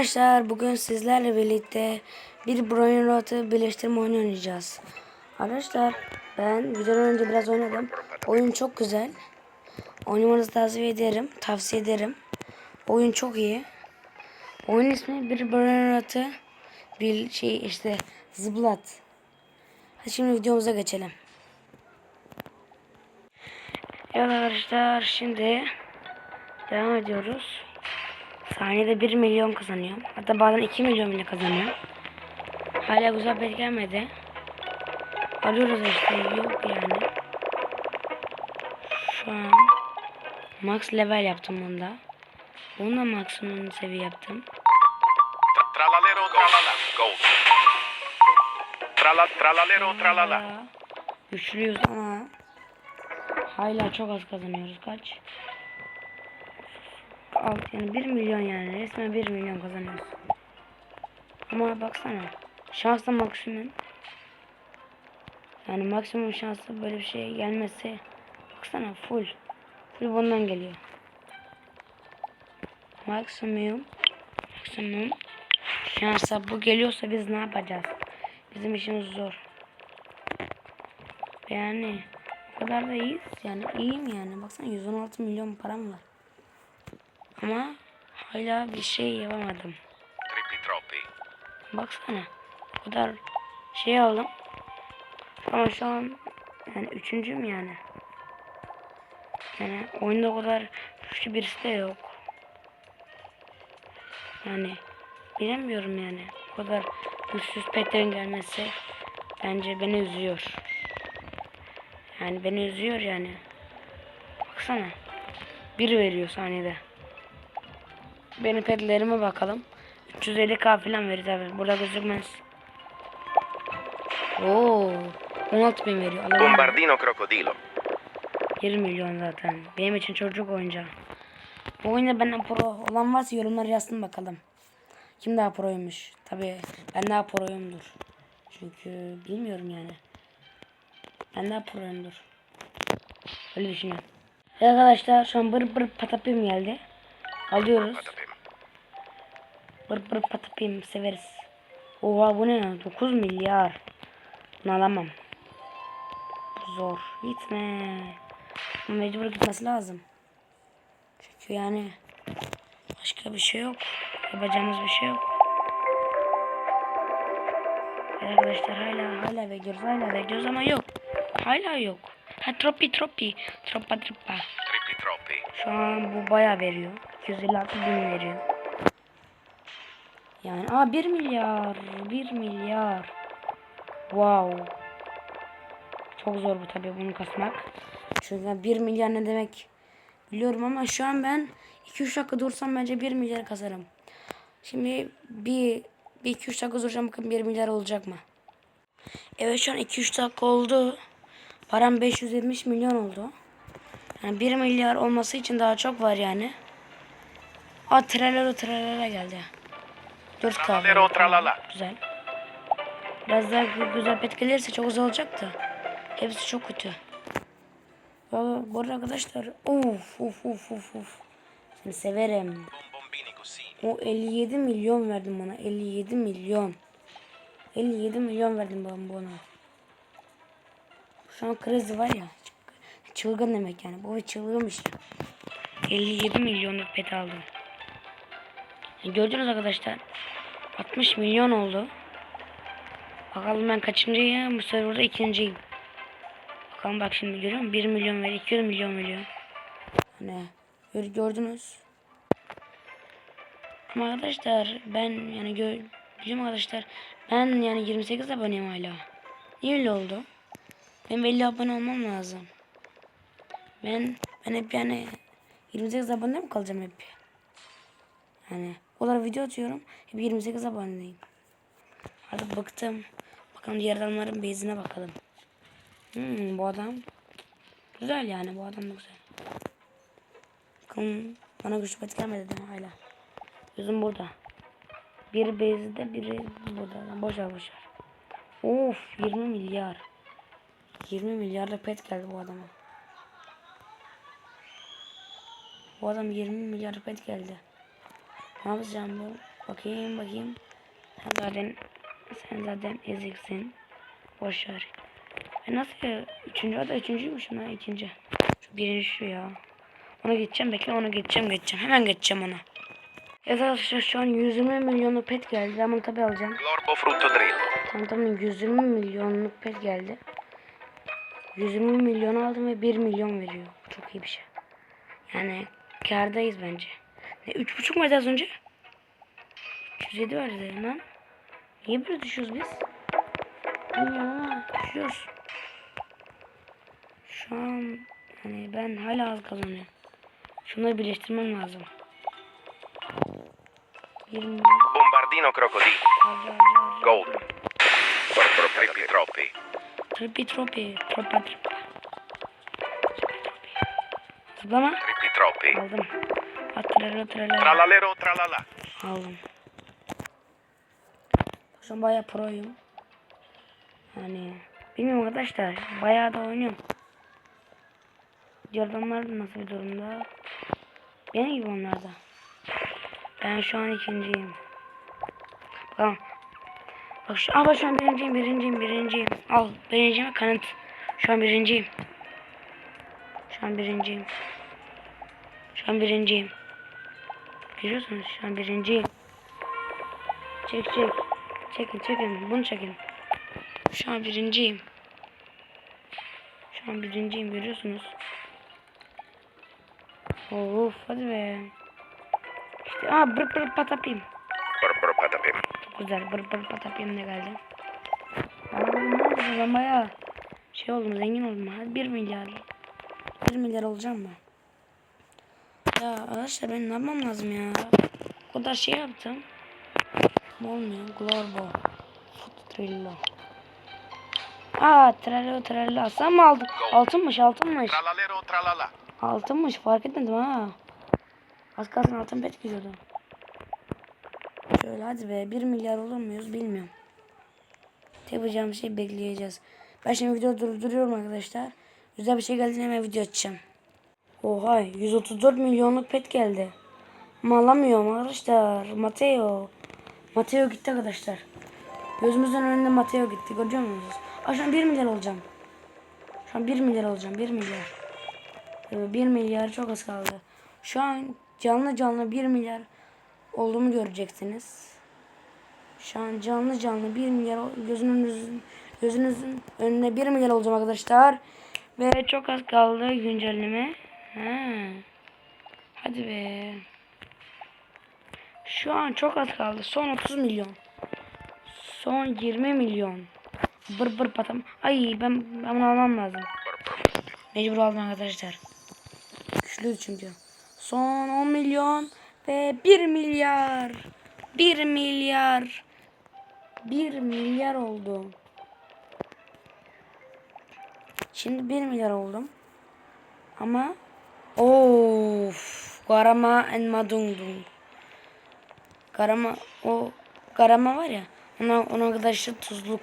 Arkadaşlar bugün sizlerle birlikte bir Brain Rot'u birleştirme oyunu oynayacağız. Arkadaşlar ben videodan önce biraz oynadım. Oyun çok güzel. Oynamanızı tavsiye ederim. Tavsiye ederim. Oyun çok iyi. Oyun ismi bir Brain Rot'u bir şey işte zıplat. Hadi şimdi videomuza geçelim. Evet arkadaşlar şimdi devam ediyoruz. Saniyede 1 milyon kazanıyorum. Hatta bazen 2 milyon bile kazanıyorum. Hala güzel pet gelmedi. Arıyoruz işte yok yani. Şu an max level yaptım bunda. Bunda maksimum seviye yaptım. Tra- Tralalero tralala. Gold. Trala tralalero tralala. Güçlüyüz ama hala çok az kazanıyoruz. Kaç? Alt yani 1 milyon yani resmen 1 milyon kazanıyoruz. Ama baksana şansla maksimum yani maksimum şansı böyle bir şey gelmesi baksana full full bundan geliyor. Maksimum maksimum şansa bu geliyorsa biz ne yapacağız? Bizim işimiz zor. Yani o kadar da iyiyiz. Yani iyiyim yani. Baksana 116 milyon param var. Ama hala bir şey yapamadım. Baksana. O kadar şey aldım. Ama şu an yani üçüncüyüm yani. Yani oyunda o kadar güçlü birisi de yok. Yani bilemiyorum yani. O kadar güçsüz petlerin gelmesi bence beni üzüyor. Yani beni üzüyor yani. Baksana. Bir veriyor saniyede. Benim petlerime bakalım. 350k falan verir tabi. Burada gözükmez. Oo, 16 bin veriyor. Alalım. Bombardino crocodilo. 20 milyon zaten. Benim için çocuk oyuncağı. Bu oyunda benden pro olan varsa yorumlara yazsın bakalım. Kim daha proymuş? Tabi ben daha proyumdur. Çünkü bilmiyorum yani. Ben daha proyumdur. Öyle düşünüyorum. Evet arkadaşlar şu an bır bır patapim geldi. Alıyoruz. Patapim. Bır bır patapim severiz. Oha bu ne? 9 milyar. Bunu alamam. Zor. Gitme. Mecbur gitmesi lazım. Çünkü yani başka bir şey yok. Yapacağımız bir şey yok. Arkadaşlar hala hala bekliyoruz hala bekliyoruz ama yok. Hala yok. Ha tropi tropi. Tropa tropa. Şu an bu bayağı veriyor. 256 bin veriyor. Yani aa 1 milyar. 1 milyar. Wow. Çok zor bu tabii bunu kasmak. Çünkü 1 milyar ne demek biliyorum ama şu an ben 2-3 dakika dursam bence 1 milyar kasarım. Şimdi bir, bir 2-3 dakika duracağım bakın 1 milyar olacak mı? Evet şu an 2-3 dakika oldu. Param 570 milyon oldu. Yani 1 milyar olması için daha çok var yani. Aa tralala tralala geldi. 4 kahve. Tralalero tralala. Güzel. Biraz daha gü- güzel pet gelirse çok güzel olacaktı. Hepsi çok kötü. Valla bu arada arkadaşlar uf uf uf uf uf. Seni severim. O 57 milyon verdim bana. 57 milyon. 57 milyon verdim ben buna. Şu an krizi var ya. Çılgın demek yani. Bu çılgınmış. 57 milyonluk pet aldım. Gördünüz arkadaşlar. 60 milyon oldu. Bakalım ben kaçıncıyım? Bu sefer burada ikinciyim. Bakalım bak şimdi görüyor musun? 1 milyon veriyor. 200 milyon veriyor. Hani gör- gördünüz. Ama arkadaşlar ben yani gö biliyorum arkadaşlar ben yani 28 aboneyim hala. Niye öyle oldu? Ben 50 abone olmam lazım. Ben ben hep yani 28 abone mi kalacağım hep? Yani o kadar video atıyorum. Hep 28 aboneyim. Artık bıktım. Bakalım diğer adamların bezine bakalım. Hmm, bu adam güzel yani bu adam da güzel. Bakalım bana güçlü pet gelmedi değil mi hala? Gözüm burada. Biri bezde biri burada. Boş ver boş ver. Of 20 milyar. 20 milyarda pet geldi bu adama. Bu adam 20 milyar pet geldi. Ne yapacağım bu? Bakayım bakayım. Sen zaten sen zaten eziksin. Boş ver. E nasıl ya? Üçüncü o da üçüncüymüş ha ikinci. Şu birinci şu ya. Ona geçeceğim bekle ona geçeceğim geçeceğim. Hemen geçeceğim ona. Evet arkadaşlar şu an 120 milyonluk pet geldi. Ben bunu tabi alacağım. Tamam tamam 120 milyonluk pet geldi. 120 milyon aldım ve 1 milyon veriyor. Çok iyi bir şey. Yani kârdayız bence. Ne 3,5 mu az önce? 307 verdi lan. Niye böyle düşüyoruz biz? Ama düşüyoruz. Şu an hani ben hala az kazanıyorum. Şunları birleştirmem lazım. 20 Bombardino crocodilo. Gold. Trippi troppi. Trippi troppi. Tropa. Zıplama. Trippi troppi. Aldım. Atrelo trelo. Tralalero tralala. Aldım. Şu an bayağı proyum. Yani bilmiyorum arkadaşlar. Bayağı da oynuyorum. Jordanlar nasıl bir durumda? Benim gibi onlar da. Ben şu an ikinciyim. Tamam. Bak şu, aa bak şu an birinciyim, birinciyim, birinciyim. Al, birinciyim kanıt. Şu an birinciyim. Şu an birinciyim. Şu an birinciyim. Görüyorsunuz şu an birinciyim. Çek çek. Çekin çekin. Bunu çekin. Şu an birinciyim. Şu an birinciyim görüyorsunuz. Of hadi be. İşte aa bır bır patapim. Brr brr patapim. Çok güzel bır bır patapim de geldi. Aa ne ben bayağı şey oldum zengin oldum. Hadi 1 milyar. 1 milyar olacağım mı? Ya arkadaşlar ben ne yapmam lazım ya? O kadar şey yaptım. Olmuyor. Glorbo. Futrillo. Aa trello trello. Sen mi aldın? Altınmış altınmış. Tralalero tralala. Altınmış fark etmedim ha. Az kalsın altın pet gidiyordu. Şöyle hadi be 1 milyar olur muyuz bilmiyorum. Tek yapacağım şey bekleyeceğiz. Ben şimdi video durduruyorum arkadaşlar. Güzel bir şey geldiğinde hemen video açacağım. Oha 134 milyonluk pet geldi. Ama alamıyorum arkadaşlar. Mateo. Mateo gitti arkadaşlar. Gözümüzün önünde Mateo gitti. Görüyor musunuz? Aa, şu an 1 milyar olacağım. Şu an 1 milyar olacağım. 1 milyar. 1 milyar çok az kaldı. Şu an canlı canlı 1 milyar olduğumu göreceksiniz. Şu an canlı canlı 1 milyar gözünüzün gözünüzün önünde 1 milyar olacağım arkadaşlar. Ve çok az kaldı güncelleme. Ha. Hadi be. Şu an çok az kaldı. Son 30 milyon. Son 20 milyon. Bır bır patam. Ay ben, ben bunu almam lazım. Mecbur aldım arkadaşlar. Güçlü çünkü. Son 10 milyon ve 1 milyar. 1 milyar. 1 milyar oldu. Şimdi 1 milyar oldum. Ama of Garama en Madungdung. Garama o Garama var ya ona ona arkadaşlar tuzluk.